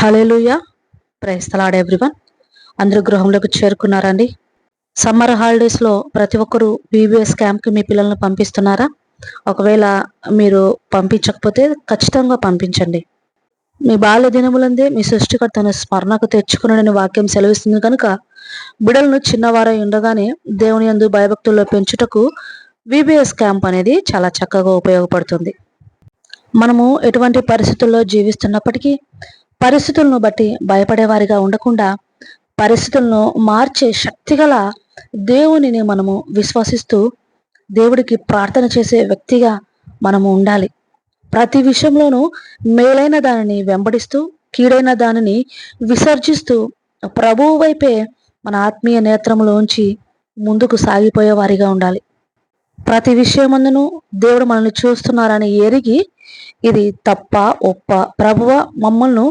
Hallelujah praise the Lord everyone. అందరూ గృహంలోకి చేరుకున్నారండి. Summer హాలిడేస్లో ప్రతి ఒక్కరూ బీబీఎస్ క్యాంప్కి మీ పిల్లల్ని పంపిస్తున్నారా? ఒకవేళ మీరు పంపించకపోతే ఖచ్చితంగా పంపించండి. మీ బాల్య దినములందే మీ సృష్టికర్తను స్మరణకు తెచ్చుకునని వాక్యం సెలవిస్తుంది కనుక బిడలను చిన్నవారై ఉండగానే దేవుని యందు భయభక్తుల్లో పెంచుటకు బీబీఎస్ క్యాంప్ అనేది చాలా చక్కగా ఉపయోగపడుతుంది. మనము ఎటువంటి పరిస్థితుల్లో జీవిస్తున్నప్పటికీ పరిస్థితులను బట్టి భయపడేవారిగా ఉండకుండా పరిస్థితులను మార్చే శక్తిగల దేవునిని మనము విశ్వసిస్తూ దేవుడికి ప్రార్థన చేసే వ్యక్తిగా మనము ఉండాలి. ప్రతి విషయంలోనూ మేలైన దానిని వెంబడిస్తూ కీడైన దానిని విసర్జిస్తూ ప్రభువు వైపే మన ఆత్మీయ నేత్రములోంచి ముందుకు సాగిపోయే వారిగా ఉండాలి. ప్రతి విషయమందును దేవుడు మనల్ని చూస్తున్నారని ఎరిగి ఇది తప్ప ఒప్ప ప్రభువ మమ్మల్ని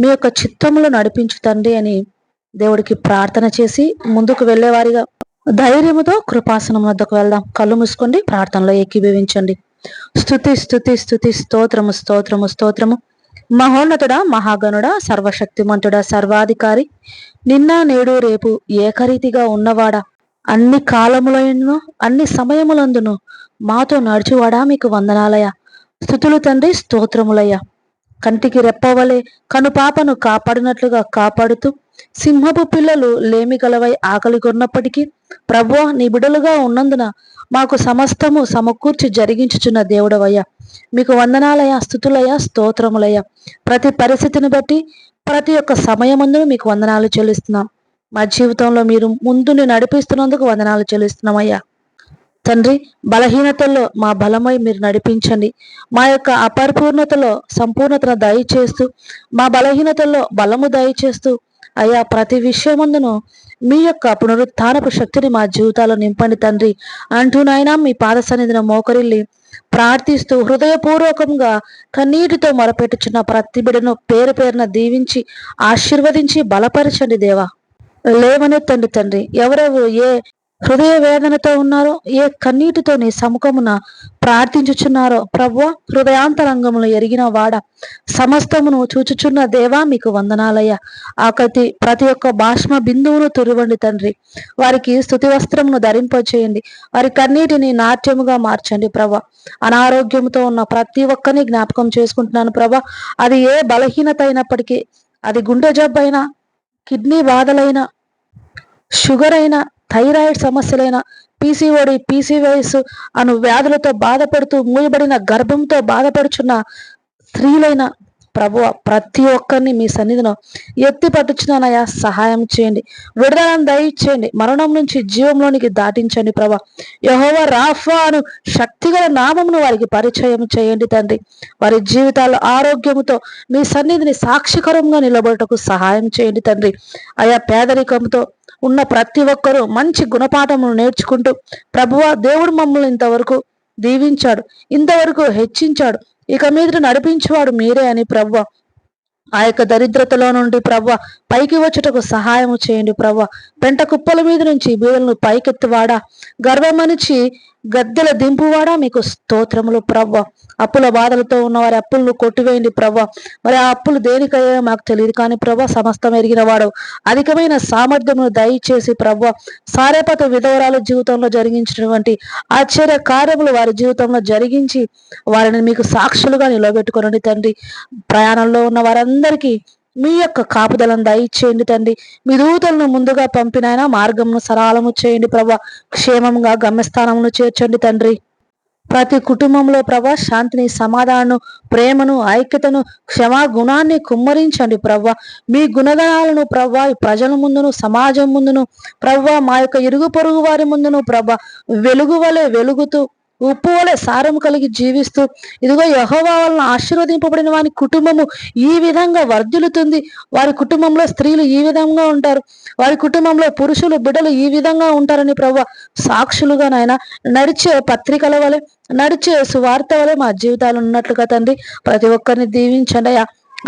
మీ యొక్క చిత్తములు నడిపించు తండ్రి అని దేవుడికి ప్రార్థన చేసి ముందుకు వెళ్ళేవారిగా ధైర్యముతో కృపాసనం వద్దకు వెళ్దాం. కళ్ళు మూసుకోండి ప్రార్థనలో ఏకీభవించండి. స్థుతి స్థుతి స్థుతి స్తోత్రము స్తోత్రము స్తోత్రము. మహోన్నతుడా మహాగణుడా సర్వశక్తిమంతుడా సర్వాధికారి నిన్న నేడు రేపు ఏకరీతిగా ఉన్నవాడా? అన్ని కాలములను అన్ని సమయములందును మాతో నడిచివాడా? మీకు వందనాలయ స్థుతులు తండ్రి స్తోత్రములయ్యా. కంటికి రెప్పవలే కనుపాపను కాపాడినట్లుగా కాపాడుతూ సింహపు పిల్లలు లేమి కలవై ఆకలి కొన్నప్పటికీ ప్రభు నీ బిడలుగా ఉన్నందున మాకు సమస్తము సమకూర్చి జరిగించుచున్న దేవుడవయ్య. మీకు వందనాలయ స్థుతులయ స్తోత్రములయ ప్రతి పరిస్థితిని బట్టి ప్రతి ఒక్క సమయమందును మీకు వందనాలు చెల్లిస్తున్నాం. మా జీవితంలో మీరు ముందుని నడిపిస్తున్నందుకు వందనాలు చెల్లిస్తున్నామయ్యా. తండ్రి బలహీనతల్లో మా బలమై మీరు నడిపించండి. మా యొక్క అపరిపూర్ణతలో సంపూర్ణతను దయచేస్తూ మా బలహీనతల్లో బలము దయచేస్తూ అయ్యా ప్రతి విషయమందును మీ యొక్క పునరుత్నపు శక్తిని మా జీవితాల్లో నింపండి తండ్రి. అంటూ మీ పాద సన్నిధిన మోకరిల్లి ప్రార్థిస్తూ హృదయపూర్వకంగా కన్నీటితో మొరపెట్టుచున్న ప్రతి బిడను పేరు పేరున దీవించి ఆశీర్వదించి బలపరచండి దేవా. లేవనెత్తండి తండ్రి. ఎవరెవరు ఏ హృదయ వేదనతో ఉన్నారో ఏ కన్నీటితో నీ సముఖమున ప్రార్థించుచున్నారో ప్రభు హృదయాంతరంగములు ఎరిగిన వాడ సమస్తమును చూచుచున్న దేవా మీకు వందనాలయ్య. ఆకతి ప్రతి ఒక్క భాష్మ బిందువును తురివండి తండ్రి. వారికి స్థుతి వస్త్రమును ధరింపచేయండి. వారి కన్నీటిని నాట్యముగా మార్చండి ప్రభ అనారోగ్యంతో ఉన్న ప్రతి ఒక్కరిని జ్ఞాపకం చేసుకుంటున్నాను ప్రభ అది ఏ బలహీనత అయినప్పటికీ అది గుండె జబ్బైనా కిడ్నీ బాధలైనా షుగర్ అయినా థైరాయిడ్ సమస్యలైన పీసీఓడి పీసీవైస్ అను వ్యాధులతో బాధపడుతూ మూయబడిన గర్భంతో బాధపడుచున్న స్త్రీలైన ప్రభు ప్రతి ఒక్కరిని మీ సన్నిధిలో ఎత్తి పట్టుచున్నానయ్యా సహాయం చేయండి. విడుదలను దయచేయండి. మరణం నుంచి జీవంలోనికి దాటించండి ప్రభా. యహోవ రాఫా అను శక్తిగల నామమును వారికి పరిచయం చేయండి తండ్రి. వారి జీవితాల్లో ఆరోగ్యంతో మీ సన్నిధిని సాక్షికరంగా నిలబడటకు సహాయం చేయండి తండ్రి. ఆయా పేదరికంతో ఉన్న ప్రతి ఒక్కరూ మంచి గుణపాఠమును నేర్చుకుంటూ ప్రభువ దేవుడు మమ్మల్ని ఇంతవరకు దీవించాడు ఇంతవరకు హెచ్చించాడు. ఇక మీద నడిపించేవాడు మీరే అని ప్రవ్వ. ఆ యొక్క దరిద్రతలో నుండి ప్రవ్వ పైకి వచ్చుటకు సహాయము చేయండి ప్రవ్వ. పెంట కుప్పల మీద నుంచి బీదలను పైకెత్తివాడా. గర్వమనిచి గద్దెల దింపువాడా? మీకు స్తోత్రములు ప్రవ్వ. అప్పుల బాధలతో ఉన్న వారి అప్పులను కొట్టివేయండి ప్రవ్వ. మరి ఆ అప్పులు దేనికయ్యా? మాకు తెలియదు కానీ ప్రవ్వ సమస్తం ఎరిగిన వాడు. అధికమైన సామర్థ్యమును దయచేసి ప్రవ్వ. సారేపత విధవరాల జీవితంలో జరిగించినటువంటి ఆశ్చర్య కార్యములు వారి జీవితంలో జరిగించి వారిని మీకు సాక్షులుగా నిలబెట్టుకోనండి తండ్రి. ప్రయాణంలో ఉన్న వారందరికీ మీ యొక్క కాపుదలను దయచేయండి తండ్రి. మీ దూతలను ముందుగా పంపినైనా మార్గమును సరళము చేయండి ప్రభా. క్షేమంగా గమ్యస్థానమును చేర్చండి తండ్రి. ప్రతి కుటుంబంలో ప్రభా శాంతిని సమాధానం ప్రేమను ఐక్యతను క్షమా గుణాన్ని కుమ్మరించండి ప్రవ్వ మీ గుణగణాలను ప్రవ్వ ప్రజల ముందును సమాజం ముందును ప్రవ్వ మా యొక్క ఇరుగు పొరుగు వారి ముందును ప్రభ వెలుగు వలె వెలుగుతూ ఉప్పు వలె సారము కలిగి జీవిస్తూ ఇదిగో యహోవా వలన ఆశీర్వదింపబడిన వారి కుటుంబము ఈ విధంగా వర్ధిల్లుతుంది. వారి కుటుంబంలో స్త్రీలు ఈ విధంగా ఉంటారు. వారి కుటుంబంలో పురుషులు బిడ్డలు ఈ విధంగా ఉంటారని ప్రభు సాక్షులుగా నాయన నడిచే పత్రికల వలె నడిచే సువార్త వలె మా జీవితాలు ఉన్నట్లుగా తండ్రి ప్రతి ఒక్కరిని దీవించండి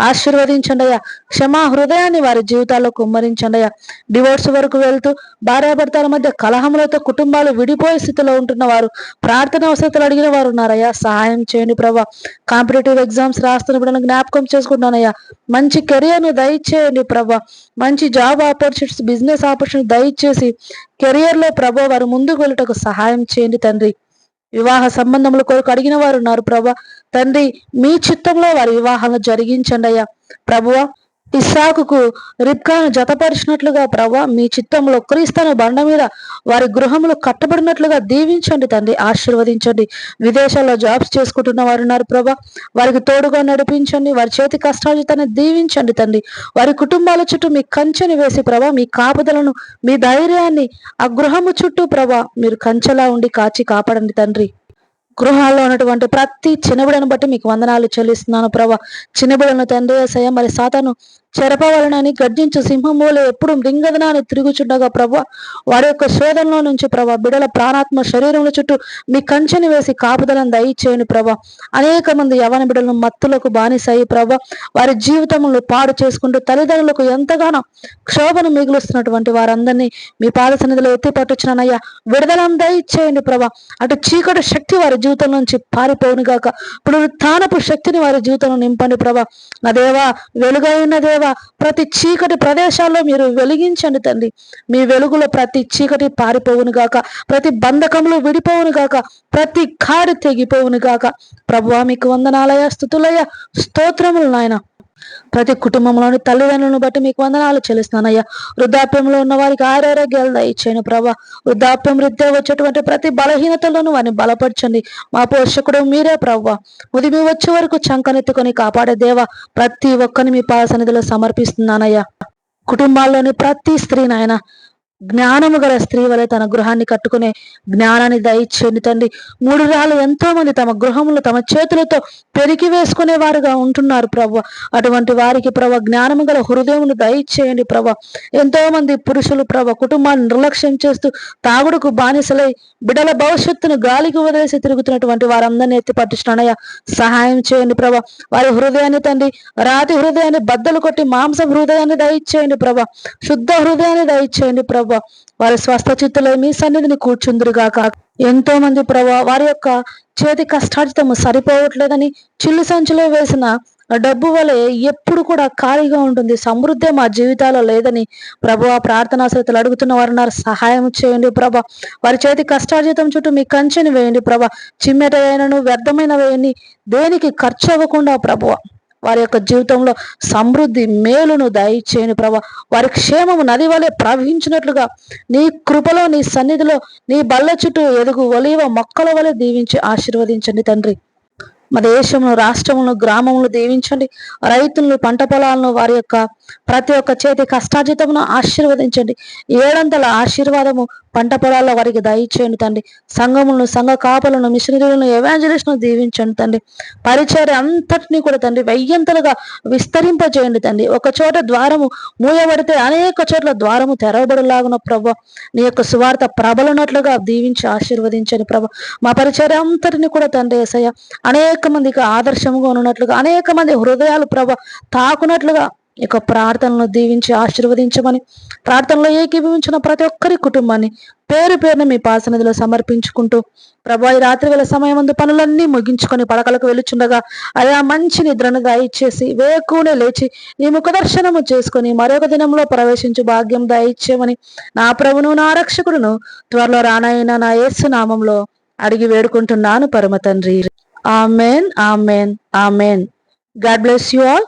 ఆశీర్వదించండియా క్షమా హృదయాన్ని వారి జీవితాల్లో కుమ్మరించండి అయ్యా. డివోర్స్ వరకు వెళ్తూ భార్యాభర్తల మధ్య కలహములతో కుటుంబాలు విడిపోయే స్థితిలో ఉంటున్న వారు ప్రార్థన వసతులు అడిగిన వారు ఉన్నారయ్యా. సహాయం చేయండి ప్రభా. కాంపిటేటివ్ ఎగ్జామ్స్ రాస్తున్న బిడ్డను జ్ఞాపకం చేసుకుంటున్నానయ్యా. మంచి కెరియర్ను దయచేయండి ప్రభా. మంచి జాబ్ ఆపర్చునిటీస్ బిజినెస్ ఆపర్చునిటీ దయచేసి కెరియర్లో ప్రభా వారు ముందుకు వెళ్ళటకు సహాయం చేయండి తండ్రి. వివాహ సంబంధముల కొరకు అడిగిన వారు ఉన్నారు. ప్రభా తండ్రి మీ చిత్తంలో వారి వివాహాలను జరిగించండి అయ్యా. ప్రభువ ఇస్సాకుకు రిబ్కాను జతపరిచినట్లుగా ప్రభా మీ చిత్తంలో క్రీస్తును బండ మీద వారి గృహములు కట్టబడినట్లుగా దీవించండి తండ్రి ఆశీర్వదించండి. విదేశాల్లో జాబ్స్ చేసుకుంటున్న వారు ఉన్నారు ప్రభా వారికి తోడుగా నడిపించండి వారి చేతి కష్టాజితాన్ని దీవించండి తండ్రి. వారి కుటుంబాల చుట్టూ మీ కంచెని వేసి ప్రభా మీ కాపుదలను మీ ధైర్యాన్ని ఆ గృహము చుట్టూ ప్రభా మీరు కంచెలా ఉండి కాచి కాపాడండి తండ్రి. గృహాల్లో ఉన్నటువంటి ప్రతి చిన్నబిడను బట్టి మీకు వందనాలు చెల్లిస్తున్నాను ప్రభా. చిన్నబిడను తండ్రి సయ మరి సాతాను చెరపవలనని గర్జించు సింహమూలు ఎప్పుడు రింగదనాన్ని తిరుగుచుండగా ప్రభా వారి యొక్క శోధనలో నుంచి ప్రభా బిడల ప్రాణాత్మ శరీరముల చుట్టూ మీ కంచెని వేసి కాపుదలను దయచేయని ప్రభా అనేక మంది యవన బిడలను మత్తులకు బానిసాయి ప్రభా వారి జీవితములు పాడు చేసుకుంటూ తల్లిదండ్రులకు ఎంతగానో క్షోభను మిగులుస్తున్నటువంటి వారందరినీ మీ పాద సన్నిధిలో ఎత్తి పట్టుచున్నానయ్యా. విడుదలను దయచేయండి ప్రభా అటు చీకటి శక్తి వారి జీవితం నుంచి పారిపోవును పునరుత్నపు ఇప్పుడు తానపు శక్తిని వారి జీవితంలో నింపండి ప్రభా నా దేవా వెలుగైన ప్రతి చీకటి ప్రదేశాల్లో మీరు వెలిగించండి తండ్రి మీ వెలుగులో ప్రతి చీకటి పారిపోవును గాక ప్రతి బంధకములు విడిపోవును గాక ప్రతి కాడి తెగిపోవును గాక. ప్రభువా మీకు వందనాలయ స్థుతులయ్య స్తోత్రములు నాయన. ప్రతి కుటుంబంలోని తల్లిదండ్రులను బట్టి మీకు వందనాలు చెల్లిస్తున్నానయ్యా వృద్ధాప్యంలో ఉన్న వారికి ఆరోగ్యాలు దయచేయను ప్రభా. వృద్ధాప్యం రీత్యా వచ్చేటువంటి ప్రతి బలహీనతలను వారిని బలపరచండి. మా పోషకుడు మీరే ప్రవ్వ ఉదిమి వచ్చే వరకు చంకనెత్తుకొని కాపాడే దేవ ప్రతి ఒక్కరిని మీ పాసన్నిధిలో సమర్పిస్తున్నానయ్యా. కుటుంబాల్లోని ప్రతి స్త్రీ నాయన జ్ఞానము గల స్త్రీ వలె తన గృహాన్ని కట్టుకునే జ్ఞానాన్ని దయచేని తండ్రి. మూడు రాళ్ళు ఎంతో మంది తమ గృహములు తమ చేతులతో పెరిగి వేసుకునే వారుగా ఉంటున్నారు ప్రభు అటువంటి వారికి ప్రభ జ్ఞానము గల హృదయమును దయచేయండి ప్రభ ఎంతో మంది పురుషులు ప్రభ కుటుంబాన్ని నిర్లక్ష్యం చేస్తూ తాగుడుకు బానిసలై బిడల భవిష్యత్తును గాలికి వదిలేసి తిరుగుతున్నటువంటి వారందరినీ ఎత్తి పట్టించినానయ్యా సహాయం చేయండి ప్రభ వారి హృదయాన్ని తండ్రి రాతి హృదయాన్ని బద్దలు కొట్టి మాంసం హృదయాన్ని దయచేయండి ప్రభ శుద్ధ హృదయాన్ని దయచేయండి ప్రభ వారి స్వస్థ చిత్తులై మీ సన్నిధిని కూర్చుందిరుగాక. ఎంతో మంది ప్రభా వారి యొక్క చేతి కష్టార్జితము సరిపోవట్లేదని చిల్లు సంచిలో వేసిన డబ్బు వలె ఎప్పుడు కూడా ఖాళీగా ఉంటుంది సమృద్ధి మా జీవితాల్లో లేదని ప్రభు ఆ ప్రార్థనాశ్రతలు అడుగుతున్న వారు సహాయం చేయండి ప్రభ. వారి చేతి కష్టార్జితం చుట్టూ మీ కంచెని వేయండి ప్రభ. చిమ్మెట అయినను వ్యర్థమైన వేయండి దేనికి ఖర్చు అవ్వకుండా ప్రభువ వారి యొక్క జీవితంలో సమృద్ధి మేలును దయచేయను ప్రభా. వారి క్షేమము నది వలె ప్రవహించినట్లుగా నీ కృపలో నీ సన్నిధిలో నీ బల్ల చుట్టూ ఎదుగు ఒలివ మొక్కల వలె దీవించి ఆశీర్వదించండి తండ్రి. మా దేశంలో రాష్ట్రములను గ్రామములను దీవించండి. రైతులను పంట పొలాలను వారి యొక్క ప్రతి ఒక్క చేతి కష్టాజితమును ఆశీర్వదించండి. ఏడంతల ఆశీర్వాదము పంట పొలాల్లో వారికి దయచేయండి తండ్రి. సంఘములను సంఘ కాపలను మిషనరీలను ఎవాంజలిస్ట్ను దీవించండి తండ్రి. పరిచర్య అంతటినీ కూడా తండ్రి వెయ్యంతలుగా విస్తరింపజేయండి తండ్రి. ఒక చోట ద్వారము మూయబడితే అనేక చోట్ల ద్వారము తెరవబడిలాగున ప్రభ. నీ యొక్క సువార్త ప్రబలనట్లుగా దీవించి ఆశీర్వదించండి ప్రభ. మా పరిచర్య అంతటిని కూడా తండ్రి ఏసయ్య అనేక మందికి ఆదర్శముగా ఉన్నట్లుగా అనేక మంది హృదయాలు ప్రభ తాకునట్లుగా ఇక ప్రార్థనలు దీవించి ఆశీర్వదించమని ప్రార్థనలో ఏకీభవించిన ప్రతి ఒక్కరి కుటుంబాన్ని పేరు పేరున మీ పాసనదిలో సమర్పించుకుంటూ ప్రభా ఈ రాత్రి వేళ సమయం ముందు పనులన్నీ ముగించుకొని పడకలకు వెళ్ళుచుండగా అయా మంచి నిద్రను దయచేసి వేకునే లేచి నీ ముఖ దర్శనము చేసుకుని మరొక దినంలో ప్రవేశించు భాగ్యం దయచేయమని నా ప్రభును నా రక్షకుడును త్వరలో రానాయన నా యేసు నామంలో అడిగి వేడుకుంటున్నాను పరమ తండ్రి. Amen amen amen. God bless you all.